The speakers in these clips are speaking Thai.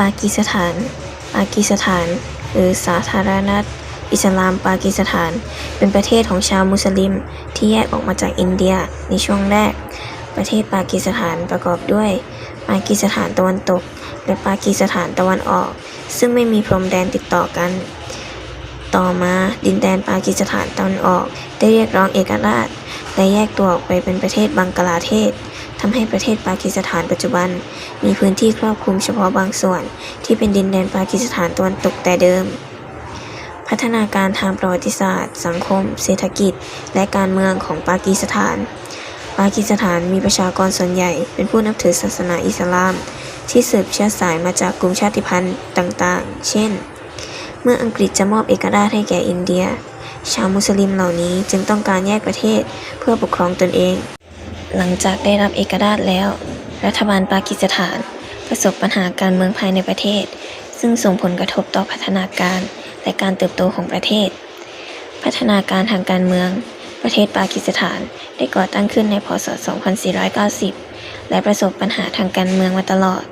ปากีสถาน ปากีสถาน หรือสาธารณรัฐอิสลามปากีสถาน เป็นประเทศของชาวมุสลิม ที่แยกออกมาจากอินเดียในช่วงแรก ประเทศปากีสถานประกอบด้วย ปากีสถานตะวันตก และปากีสถานตะวันออก ซึ่งไม่มีพรมแดนติดต่อกัน ต่อมาดินแดนปากีสถานตะวันออก ได้เรียกร้องเอกราช และแยกตัวออกไปเป็นประเทศบังกลาเทศ ทำให้ประเทศปากีสถานปัจจุบัน มีพื้นที่ครอบคลุมเฉพาะบางส่วน ที่เป็นดินแดนปากีสถานตะวันตกแต่เดิม พัฒนาการทางประวัติศาสตร์ สังคม เศรษฐกิจ และการเมืองของปากีสถาน ปากีสถานมีประชากรส่วนใหญ่ เป็นผู้นับถือศาสนาอิสลาม ที่สืบเชื้อสายมาจากกลุ่มชาติพันธุ์ต่างๆ เช่น เมื่ออังกฤษจะมอบเอกราชให้แก่อินเดียชาวมุสลิมเหล่านี้จึงต้องการแยกประเทศเพื่อปกครองตนเอง หลังจากได้รับเอกราชแล้ว รัฐบาลปากีสถาน ประสบปัญหาการเมืองภายในประเทศ ซึ่งส่งผลกระทบต่อพัฒนาการและการเติบโตของประเทศ พัฒนาการทางการเมือง ประเทศปากีสถานได้ก่อตั้งขึ้นในพศ 2490 และประสบปัญหาทางการเมืองมาตลอด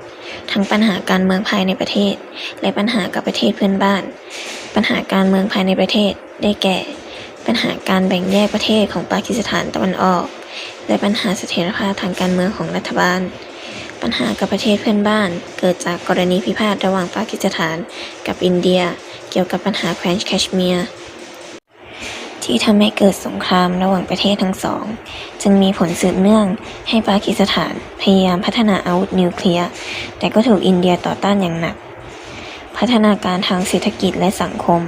ทั้งปัญหาการเมืองภายในประเทศ และปัญหากับประเทศเพื่อนบ้าน ปัญหาการเมืองภายในประเทศได้แก่ ปัญหาการแบ่งแยกประเทศของปากีสถานตะวันออก และปัญหาเสถียรภาพทางการเมืองของรัฐบาล ปัญหากับประเทศเพื่อนบ้าน เกิดจากกรณีพิพาทระหว่างปากีสถานกับอินเดีย เกี่ยวกับปัญหาแคว้นแคชเมียร์ที่ทำให้เกิดสงครามระหว่างประเทศทั้งสอง จึงมีผลสืบเนื่องให้ปากีสถานพยายามพัฒนาอาวุธนิวเคลียร์ แต่ก็ถูกอินเดียต่อต้านอย่างหนัก พัฒนาการทางเศรษฐกิจและสังคม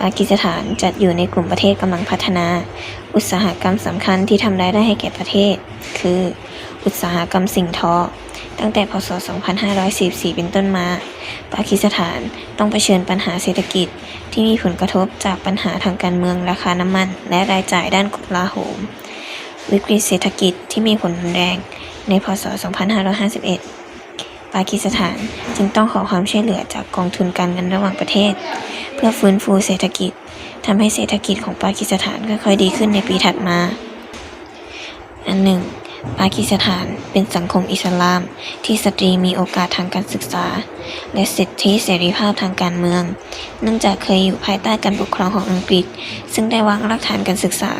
ปากีสถานจัดอยู่ในกลุ่มประเทศกำลังพัฒนา อุตสาหกรรมสำคัญที่ทำรายได้ให้แก่ประเทศ คือ อุตสาหกรรมสิ่งทอ ตั้งแต่พศ 2544 เป็นต้นมา ปากีสถานต้องเผชิญปัญหาเศรษฐกิจที่มีผลกระทบจากปัญหาทางการเมืองราคาน้ำมัน และรายจ่ายด้านกลาโหม วิกฤตเศรษฐกิจที่มีผลรุนแรงในพศ 2551 ปากีสถานจึงต้องขอความช่วยเหลือจากกองทุนการเงินระหว่างประเทศ เพื่อฟื้นฟูเศรษฐกิจทำให้เศรษฐกิจของปากีสถานค่อยๆดีขึ้นในปีถัดมา อันหนึ่งปากีสถานเป็นสังคมอิสลาม ที่สตรีมีโอกาสทางการศึกษา และสิทธิเสรีภาพทางการเมือง เนื่องจากเคยอยู่ภายใต้การปกครองของอังกฤษ ซึ่งได้วางรากฐานการศึกษา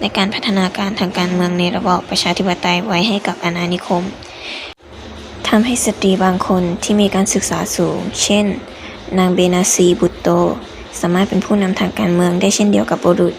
และการพัฒนาการทางการเมืองในระบอบประชาธิปไตยไว้ให้กับอาณานิคมทำให้สตรีบางคนที่มีการศึกษาสูง เช่น นางเบนาซีบุตโต สามารถเป็นผู้นำทางการเมืองได้เช่นเดียวกับบุรุษ